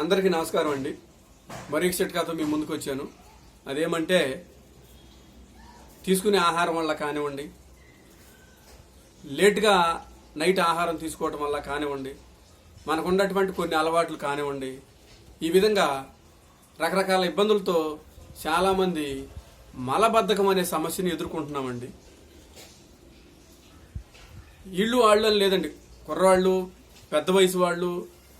అందరికీ నమస్కారం అండి. మరీ చిట్కాతో మీ ముందుకు వచ్చాను. అదేమంటే తీసుకునే ఆహారం వల్ల కానివ్వండి లేట్గా నైట్ ఆహారం తీసుకోవటం వల్ల కానివ్వండి మనకున్నటువంటి కొన్ని అలవాట్లు కానివ్వండి ఈ విధంగా రకరకాల ఇబ్బందులతో చాలామంది మలబద్ధకం అనే సమస్యను ఎదుర్కొంటున్నామండి. ఇళ్ళు వాళ్ళు లేదండి. కుర్రవాళ్ళు పెద్ద వయసు వాళ్ళు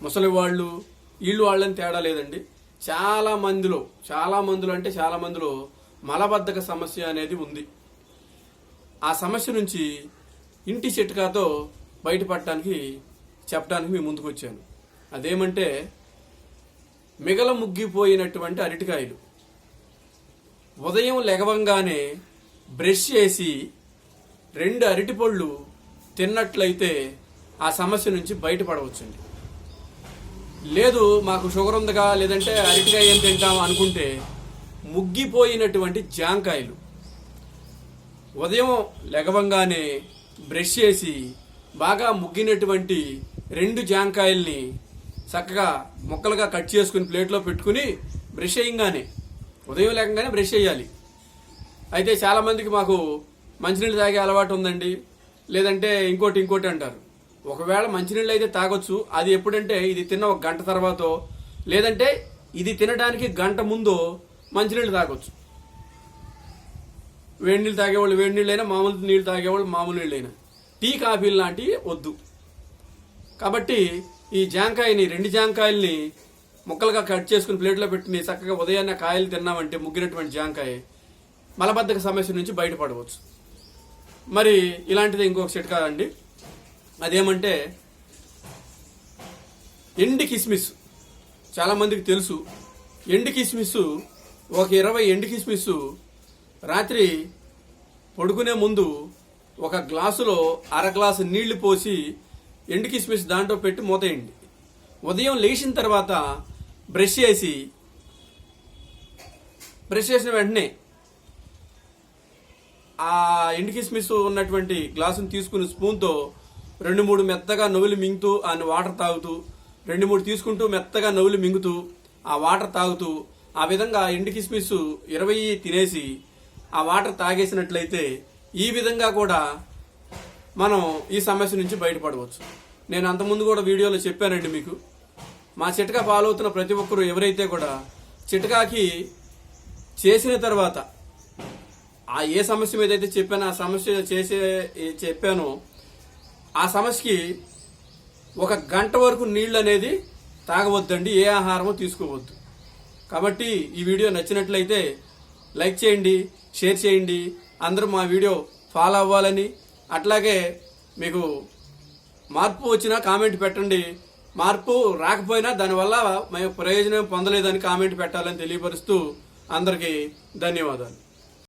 ముసలి వాళ్ళు వీళ్ళు వాళ్ళని తేడా లేదండి. చాలా మందిలో చాలా మందిలో అంటే చాలా మందిలో మలబద్ధక సమస్య అనేది ఉంది. ఆ సమస్య నుంచి ఇంటి చిట్కాతో బయటపడటానికి చెప్పడానికి మీ ముందుకు వచ్చాను. అదేమంటే మిగల ముగ్గిపోయినటువంటి అరటికాయలు. ఉదయం లెగవంగానే బ్రష్ చేసి రెండు అరటిపళ్ళు తిన్నట్లయితే ఆ సమస్య నుంచి బయటపడవచ్చండి. లేదు మాకు షుగర్ ఉందిగా లేదంటే అరటికాయ ఏం తింటాం అనుకుంటే ముగ్గిపోయినటువంటి జాంకాయలు. ఉదయం లెగవంగానే బ్రష్ చేసి బాగా ముగ్గినటువంటి రెండు జాంకాయల్ని చక్కగా ముక్కలుగా కట్ చేసుకుని ప్లేట్లో పెట్టుకుని బ్రష్ చేయంగానే ఉదయం లేకగానే బ్రష్ చేయాలి. అయితే చాలామందికి మాకు మంచినీళ్ళు తాగే అలవాటు ఉందండి. లేదంటే ఇంకోటి ఇంకోటి అంటారు. ఒకవేళ మంచినీళ్ళు అయితే తాగొచ్చు. అది ఎప్పుడంటే ఇది తిన్న ఒక గంట తర్వాత. లేదంటే ఇది తినడానికి గంట ముందు మంచినీళ్ళు తాగొచ్చు. వేడి నీళ్ళు తాగేవాళ్ళు వేడి నీళ్ళైనా మామూలు నీళ్ళు తాగేవాళ్ళు మామూలు నీళ్ళైనా. టీ కాఫీలు లాంటివి వద్దు. కాబట్టి ఈ జాంకాయని రెండు జాంకాయల్ని ముక్కలుగా కట్ చేసుకుని ప్లేట్లో పెట్టుకుని చక్కగా ఉదయాన్నే కాయలు తిన్నామంటే ముగ్గినటువంటి జాంకాయ మలబద్ధక సమస్య నుంచి బయటపడవచ్చు. మరి ఇలాంటిది ఇంకొక చిట్కా అండి అదేమంటే ఎండి కిస్మిస్ చాలా మందికి తెలుసు ఎండి కిస్మిస్ ఒక ఇరవై ఎండి కిస్మిస్ రాత్రి పడుకునే ముందు ఒక గ్లాసులో అర గ్లాసు నీళ్ళు పోసి ఎండు కిస్మిస్ దాంట్లో పెట్టి మూతేయండి ఉదయం లేచిన తర్వాత బ్రష్ చేసి బ్రష్ చేసిన వెంటనే ఆ ఎండు కిస్మిస్ ఉన్నటువంటి గ్లాసును తీసుకుని స్పూన్తో రెండు మూడు మెత్తగా నవ్వులు మింగుతూ ఆ వాటర్ తాగుతూ రెండు మూడు తీసుకుంటూ మెత్తగా నవ్వులు మింగుతూ ఆ వాటర్ తాగుతూ ఆ విధంగా ఎండు కిస్మిస్ ఇరవై తినేసి ఆ వాటర్ తాగేసినట్లయితే ఈ విధంగా కూడా మనం ఈ సమస్య నుంచి బయటపడవచ్చు. నేను అంతకుముందు కూడా వీడియోలో చెప్పానండి మీకు. మా చిటకా ఫాలో అవుతున్న ప్రతి ఒక్కరూ ఎవరైతే కూడా చిటకాకి చేసిన తర్వాత ఆ ఏ సమస్య మీద అయితే చెప్పానో ఆ సమస్య చేసే చెప్పానో ఆ సమస్యకి ఒక గంట వరకు నీళ్ళు అనేది తాగవద్దండి ఏ ఆహారము తీసుకోవద్దు. కాబట్టి ఈ వీడియో నచ్చినట్లయితే లైక్ చేయండి షేర్ చేయండి అందరూ మా వీడియో ఫాలో అవ్వాలని. అట్లాగే మీకు మార్పు వచ్చినా కామెంట్ పెట్టండి. మార్పు రాకపోయినా దానివల్ల మేము ప్రయోజనం పొందలేదని కామెంట్ పెట్టాలని తెలియపరుస్తూ అందరికీ ధన్యవాదాలు.